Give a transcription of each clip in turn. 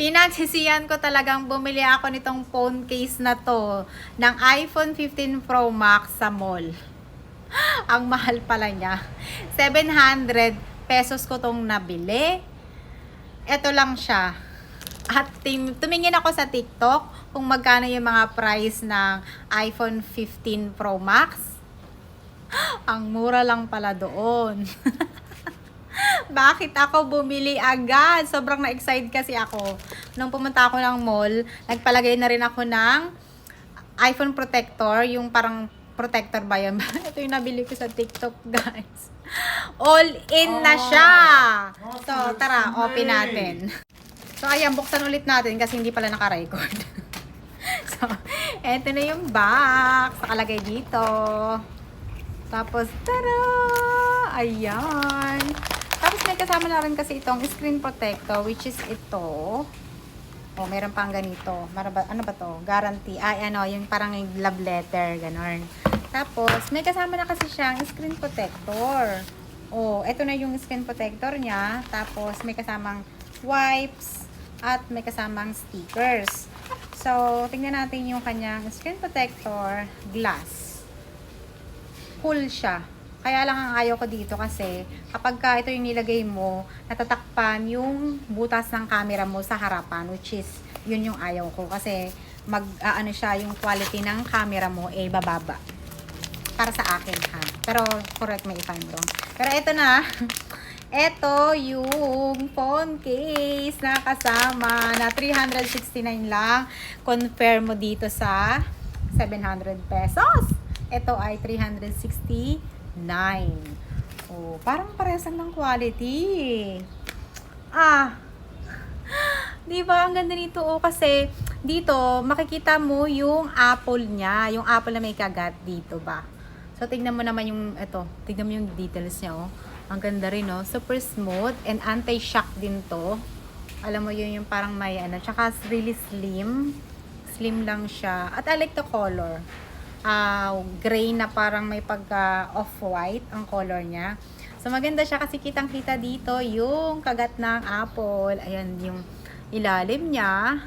Pinagsisiyan ko talagang bumili ako nitong phone case na to ng iPhone 15 Pro Max sa mall. Ang mahal pala niya. 700 pesos ko tong nabili. Ito lang siya. At tumingin ako sa TikTok kung magkano yung mga price ng iPhone 15 Pro Max. Ang mura lang pala doon. Bakit ako bumili agad? Sobrang na-excite kasi ako. Nung pumunta ako ng mall, nagpalagay na rin ako ng iPhone protector, yung parang protector ba yan? Ito yung nabili ko sa TikTok, guys. All in na siya. So, tara, open natin. So, ayan, buksan ulit natin kasi hindi pala naka-record. so, eto na yung box. Nakalagay dito. Tapos, tara! Ayan. Tapos may kasama na rin kasi itong screen protector which is ito. Oh, meron pang ganito. Mara ba, ano ba to? Guarantee. Ay, ano, yung parang love letter, ganon. Tapos, may kasama na kasi siyang screen protector. Oh, ito na yung screen protector niya. Tapos, may kasamang wipes at may kasamang stickers. So, tingnan natin yung kanyang screen protector glass cool siya. Kaya lang ang ayaw ko dito kasi kapag ka ito yung nilagay mo, natatakpan yung butas ng camera mo sa harapan which is yun yung ayaw ko kasi mag ah, ano siya yung quality ng camera mo eh bababa. Para sa akin ha. Pero correct me if I'm wrong. Pero ito na. Ito yung phone case na kasama na 369 lang. Confirm mo dito sa 700 pesos. Ito ay 369. Oh, parang parehas lang ng quality. Ah. 'Di ba ang ganda nito oh kasi dito makikita mo yung apple niya, yung apple na may kagat dito ba. So tingnan mo naman yung ito, tingnan mo yung details niya oh. Ang ganda rin oh, super smooth and anti-shock din to. Alam mo yun yung parang may ano, tsaka really slim. Slim lang siya. At I like the color uh, gray na parang may pagka off-white ang color niya. So maganda siya kasi kitang-kita dito yung kagat ng apple. Ayan yung ilalim niya.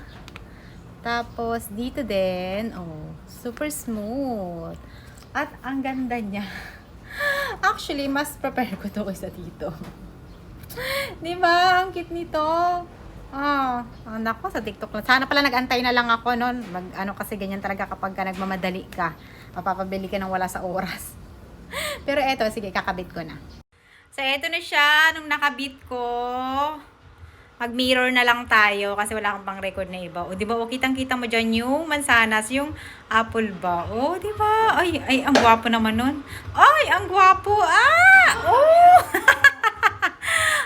Tapos dito din, oh, super smooth. At ang ganda niya. Actually, mas prepare ko to kaysa dito. Di ba? Ang cute nito. Ah, oh, nako sa TikTok lang. Sana pala nagantay na lang ako noon. Mag ano kasi ganyan talaga kapag ka nagmamadali ka. Mapapabili ka ng wala sa oras. Pero eto, sige, kakabit ko na. So eto na siya nung nakabit ko. Mag-mirror na lang tayo kasi wala akong pang record na iba. O, di ba? O, kitang-kita mo dyan yung mansanas, yung apple ba? O, di ba? Ay, ay, ang gwapo naman nun. Ay, ang gwapo! Ah! Oh!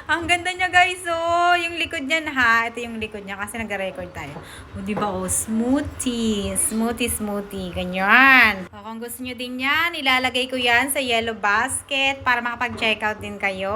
Ang ganda niya guys, oh. Yung likod niya ha. Ito yung likod niya kasi nag-record tayo. O, di ba, oh, smoothie. Smoothie, smoothie. Ganyan. O, kung gusto niyo din yan, ilalagay ko yan sa yellow basket para makapag-checkout din kayo.